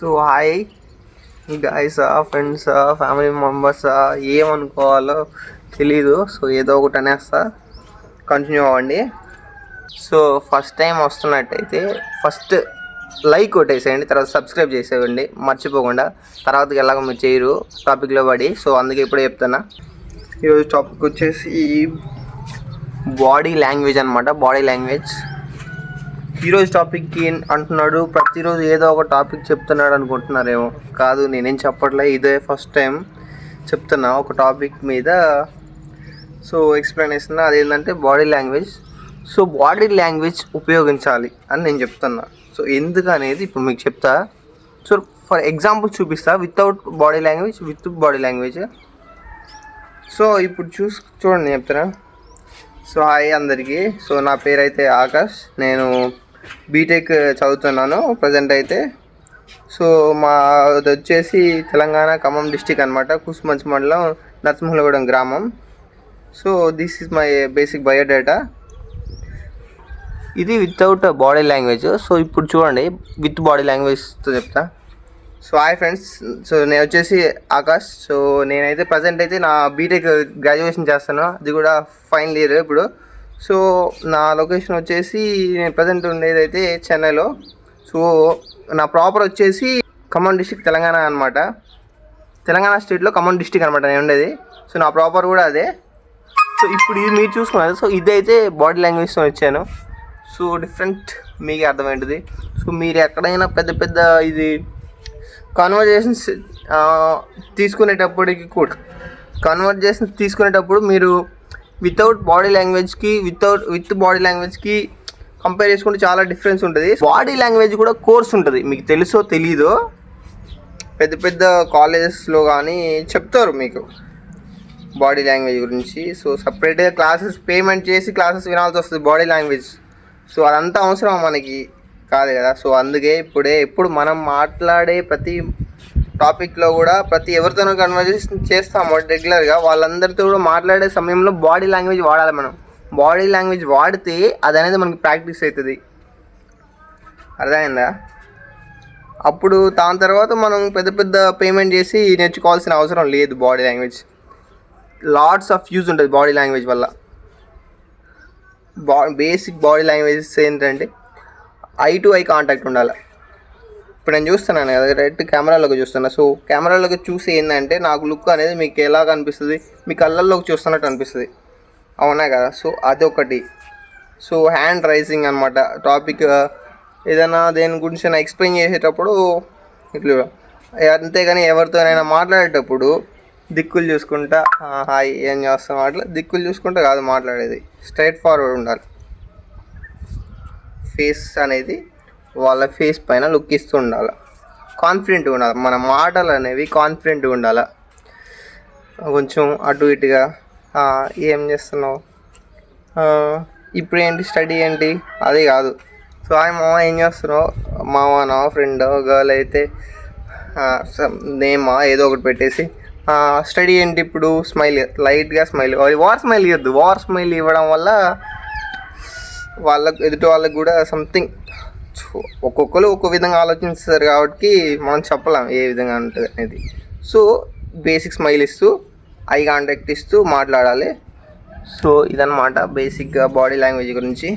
So hi. గాయసా friends family మెంబర్సా ఏమనుకోవాలో తెలీదు. సో ఏదో ఒకటి అనేస్తా. కంటిన్యూ అవ్వండి. సో ఫస్ట్ టైం వస్తున్నట్టయితే ఫస్ట్ లైక్ కొట్టేసేయండి తర్వాత సబ్స్క్రైబ్ చేసేయండి మర్చిపోకుండా తర్వాత ఎలాగ మీరు చేయరు టాపిక్లో పడి. సో అందుకే ఇప్పుడే చెప్తున్నా. ఈరోజు టాపిక్ వచ్చేసి బాడీ లాంగ్వేజ్ అనమాట బాడీ లాంగ్వేజ్ ఈరోజు టాపిక్కి అంటున్నాడు. ప్రతిరోజు ఏదో ఒక టాపిక్ చెప్తున్నాడు అనుకుంటున్నారేమో. కాదు నేనేం చెప్పట్లే. ఇదే ఫస్ట్ టైం చెప్తున్నా ఒక టాపిక్ మీద. సో ఎక్స్ప్లెయిన్ చేస్తున్నా అదేంటంటే body language so body language ఉపయోగించాలి అని నేను చెప్తున్నా. సో ఎందుకు అనేది ఇప్పుడు మీకు చెప్తా. సో ఫర్ ఎగ్జాంపుల్ చూపిస్తా. Without body language with body language so ఇప్పుడు చూసి చూడండి చెప్తారా సో హాయ్ అందరికీ. సో నా పేరు అయితే ఆకాష్. నేను బీటెక్ చదువుతున్నాను ప్రజెంట్ అయితే. సో మా వచ్చేసి తెలంగాణ ఖమ్మం డిస్టిక్ అనమాట కుసుమంచి మండలం నరసింహలగూడెం గ్రామం. So this is my basic biodata ఇది వితౌట్ బాడీ లాంగ్వేజ్ సో ఇప్పుడు చూడండి విత్ బాడీ లాంగ్వేజ్తో చెప్తా. సో హాయ్ ఫ్రెండ్స్ సో నేను వచ్చేసి ఆకాష్. సో నేనైతే ప్రజెంట్ అయితే నా బీటెక్ గ్రాడ్యుయేషన్ చేస్తాను. అది కూడా ఫైనల్ ఇయర్ ఇప్పుడు. సో నా లొకేషన్ వచ్చేసి నేను ప్రజెంట్ ఉండేది అయితే చెన్నైలో. సో నా ప్రాపర్ వచ్చేసి ఖమ్మం డిస్టిక్ తెలంగాణ అనమాట తెలంగాణ స్టేట్లో ఖమ్మం డిస్టిక్ అనమాట నేను ఉండేది. సో నా ప్రాపర్ కూడా అదే. సో ఇప్పుడు ఇది మీరు చూసుకున్నారు. సో ఇదైతే బాడీ లాంగ్వేజ్తో వచ్చాను. సో డిఫరెంట్ మీకు అర్థమైంటుంది సో మీరు ఎక్కడైనా పెద్ద పెద్ద ఇది కన్వర్జేషన్స్ తీసుకునేటప్పటికి కూడా కన్వర్జేషన్స్ తీసుకునేటప్పుడు మీరు వితౌట్ బాడీ లాంగ్వేజ్కి వితౌట్ విత్ బాడీ లాంగ్వేజ్కి కంపేర్ చేసుకుంటే చాలా డిఫరెన్స్ ఉంటుంది. బాడీ లాంగ్వేజ్ కూడా కోర్స్ ఉంటుంది. మీకు తెలుసో తెలీదో పెద్ద పెద్ద కాలేజెస్లో కానీ చెప్తారు మీకు బాడీ లాంగ్వేజ్ గురించి. సో సపరేట్గా క్లాసెస్ పేమెంట్ చేసి క్లాసెస్ వినాల్సి వస్తుంది బాడీ లాంగ్వేజ్ సో అదంతా అవసరం మనకి. కాదు కదా. సో అందుకే ఇప్పుడే ఇప్పుడు మనం మాట్లాడే ప్రతి టాపిక్లో కూడా ప్రతి ఎవరితోనో కన్వర్జేషన్ చేస్తాము రెగ్యులర్గా వాళ్ళందరితో కూడా మాట్లాడే సమయంలో బాడీ లాంగ్వేజ్ వాడాలి మనం. బాడీ లాంగ్వేజ్ వాడితే అది అనేది మనకి ప్రాక్టీస్ అవుతుంది అర్థమైందా? అప్పుడు దాని తర్వాత మనం పెద్ద పెద్ద పేమెంట్ చేసి నేర్చుకోవాల్సిన అవసరం లేదు body language lots of use ఉంటుంది బాడీ లాంగ్వేజ్ వల్ల. బా బేసిక్ బాడీ లాంగ్వేజెస్ ఏంటంటే ఐ టు ఐ కాంటాక్ట్ ఉండాలి. ఇప్పుడు నేను చూస్తున్నాను కదా డైరెక్ట్ కెమెరాలోకి చూస్తున్నా. సో కెమెరాలోకి చూసి ఏంటంటే నాకు లుక్ అనేది మీకు ఎలా కనిపిస్తుంది మీ కళ్ళల్లోకి చూస్తున్నట్టు అనిపిస్తుంది. అవునా కదా? సో అదొకటి. సో హ్యాండ్ రైజింగ్ అనమాట టాపిక్ ఏదైనా దేని గురించి నేను ఎక్స్ప్లెయిన్ చేసేటప్పుడు ఇట్లా అంతేగాని ఎవరితోనైనా మాట్లాడేటప్పుడు దిక్కులు చూసుకుంటా హాయ్ ఏం చేస్తాం అట్లా దిక్కులు చూసుకుంటా కాదు మాట్లాడేది. స్ట్రైట్ ఫార్వర్డ్ ఉండాలి. ఫేస్ అనేది వాళ్ళ ఫేస్ పైన లుక్ ఇస్తూ ఉండాలి కాన్ఫిడెంట్గా ఉండాలి. మన మాటలు అనేవి కాన్ఫిడెంట్గా ఉండాలి. కొంచెం అటు ఇటుగా ఏం చేస్తున్నావు? ఇప్పుడు ఏంటి? స్టడీ ఏంటి? అది కాదు. సో ఆయన మామ ఏం చేస్తున్నావు? మామనా ఫ్రెండ్ గర్ల్ అయితే నేమా? ఏదో ఒకటి పెట్టేసి స్టడీ ఏంటి ఇప్పుడు? స్మైల్ లైట్గా స్మైల్ వార్ స్మైల్ ఇవ్వద్దు వార్ స్మైల్ ఇవ్వడం వల్ల వాళ్ళకు ఎదుటి వాళ్ళకు కూడా సంథింగ్ ఒక్కొక్కరు ఒక్కొక్క విధంగా ఆలోచిస్తారు కాబట్టి మనం చెప్పలేం ఏ విధంగా ఉంటుంది అనేది. సో బేసిక్ స్మైల్ ఇస్తూ ఐ కాంటాక్ట్ ఇస్తూ మాట్లాడాలి. సో ఇదన్నమాట బేసిక్గా బాడీ లాంగ్వేజ్ గురించి.